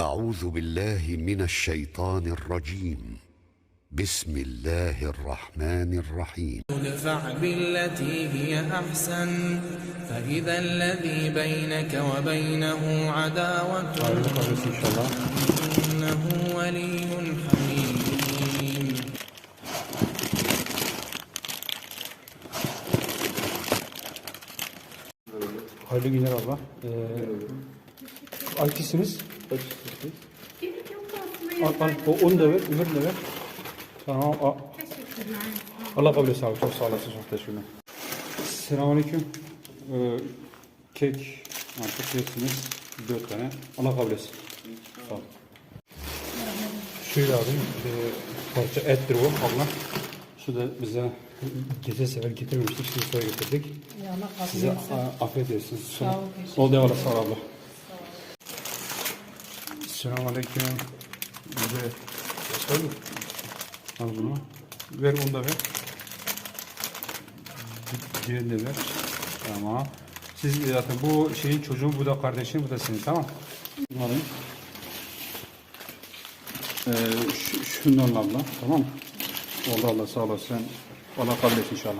أعوذ بالله من الشيطان الرجيم بسم الله الرحمن الرحيم ادفع بالتي هي أحسن فإذا الذي بينك وبينه عداوة. إنه ولي حميم Hayırlı günler abla. Ee, Yok aslında Al, al, o, onu da ver, öbürünü de ver. Tamam. al. Allah kabul etsin abi. Çok sağ olasın. Çok teşekkürler. Selamünaleyküm. Ee, kek artık yersiniz. Dört tane. Allah kabul etsin. Sağ ol. Şöyle abi. E, parça ettir bu abla. Şu da bize gece sefer getirmemiştik. Şimdi sonra getirdik. Size a- afiyet olsun. Sağ ol. Ol devam sağ ol abla. Selamünaleyküm. Bize Al bunu. Ver bunu da ver. Diğerini de ver. Tamam. Siz zaten bu şeyin çocuğu, bu da kardeşin, bu da senin tamam. Bunu alayım. Ee, şu, şundan abla tamam mı? Oldu Allah sağ olasın. Allah kabul et inşallah.